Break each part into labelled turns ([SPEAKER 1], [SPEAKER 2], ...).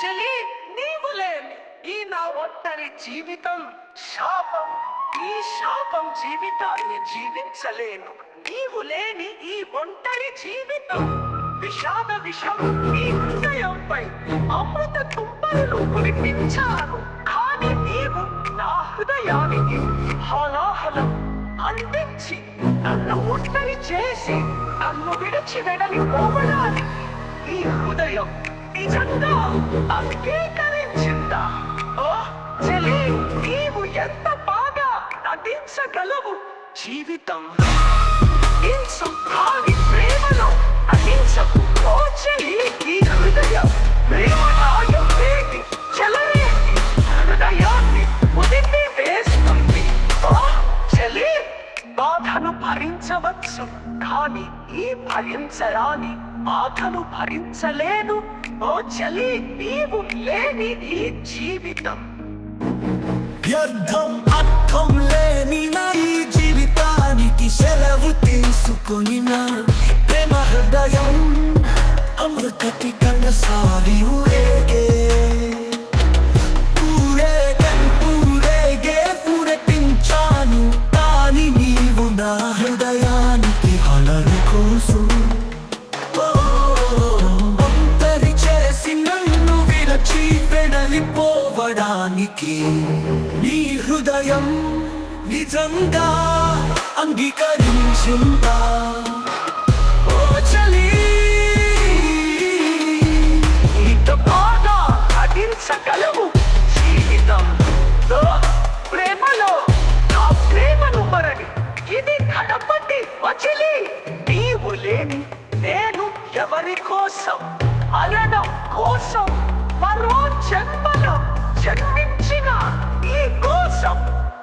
[SPEAKER 1] చెలి నీవు లేని ఈ నా ఒంటరి జీవితం శాపం. ఈ శాపం జీవితాన్ని జీవించలేను. నీవు లేని ఈ ఒంటరి జీవితం విషాద విషం. నీ హృదయంపై అమృత తుంపలను కురిపించాను. కానీ నీవు నా హృదయానికి హలాహలం అందించి నన్ను ఒంటరి చేసి నన్ను విడిచి వెడలి పోవడానికి ఈ హృదయం నిజంగా అంగీకరించిందా? ఓ చెలి నీవు ఎంత బాగా నటించగలవు? జీవితంలో ఇంచు కాని ప్రేమలో అహింసకు ఓ చెలి ఈ హృదయం ప్రేమనాయం వేగి చెలరేగి హృదయాన్ని ఉదిపి వేస్తుంది. ఓ చెలి బాధను భరించవచ్చు కానీ ఈ భరించరాని బాధను భరించలేను. ఓ చలి నీవు లేని నీ జీవితం.
[SPEAKER 2] వ్యర్థం అర్థం లేని నా ఈ జీవితానికి సెలవు తీసుకొని నా ప్రేమ హృదయం అమృతటి కన్నసారి ఊరేగే. ఊరేగే కానీ నీవు నా హృదయానికి హలను కోసం. విరచి వెడలిపోవడానికి నీ హృదయం నిజంగా అంగీకరించిందా? ఓ చలి
[SPEAKER 1] ఇంత బాగా నటించగలవు జీవితంలో ప్రేమలో నా ప్రేమను మరని ఇది కడపటి వచిలి. నీవు లేని నేను ఎవరి కోసం అలడం కోసం జన్మలో జన్మించిన ఈ కోసం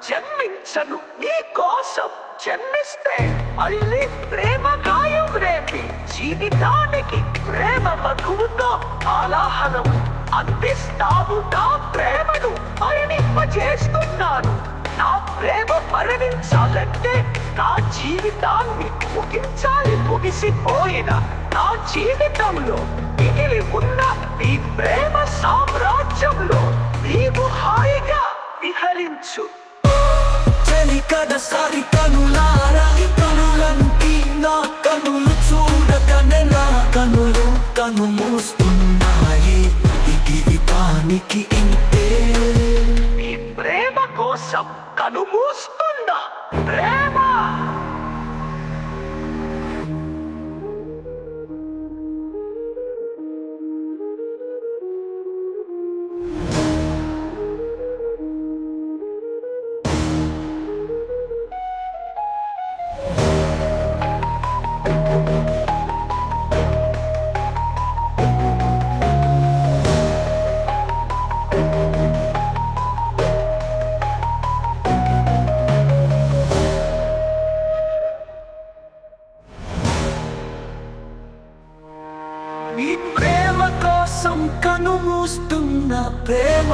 [SPEAKER 1] జన్మించను. ఈ కోసం జన్మిస్తే మళ్ళీ ప్రేమ గాయం రేపి జీవితానికి ప్రేమ మధువుతో ఆలాహనం అందిస్తావు నా ప్రేమను పరిణింపజేస్తున్నాను. నా ప్రేమ మరణించాలంటే నా జీవితాన్ని ముగించాలి ముగిసిపోయిన నా జీవితంలో మిగిలి ఉన్న నీ ప్రేమ సామ్రాజ్యంలో నీవు హాయిగా విహరించు.
[SPEAKER 2] చలి కడసారి కనులారా కనులంటి నా కనులు చూడగానే నా కనులు కను మూస్తున్నాయి. జీవితానికి ఇంతే.
[SPEAKER 1] ప్రేమ కోసం కనుమూస్తున్నా. ప్రేమ
[SPEAKER 2] నీ ప్రేమ కోసం కను మూస్తున్న ప్రేమ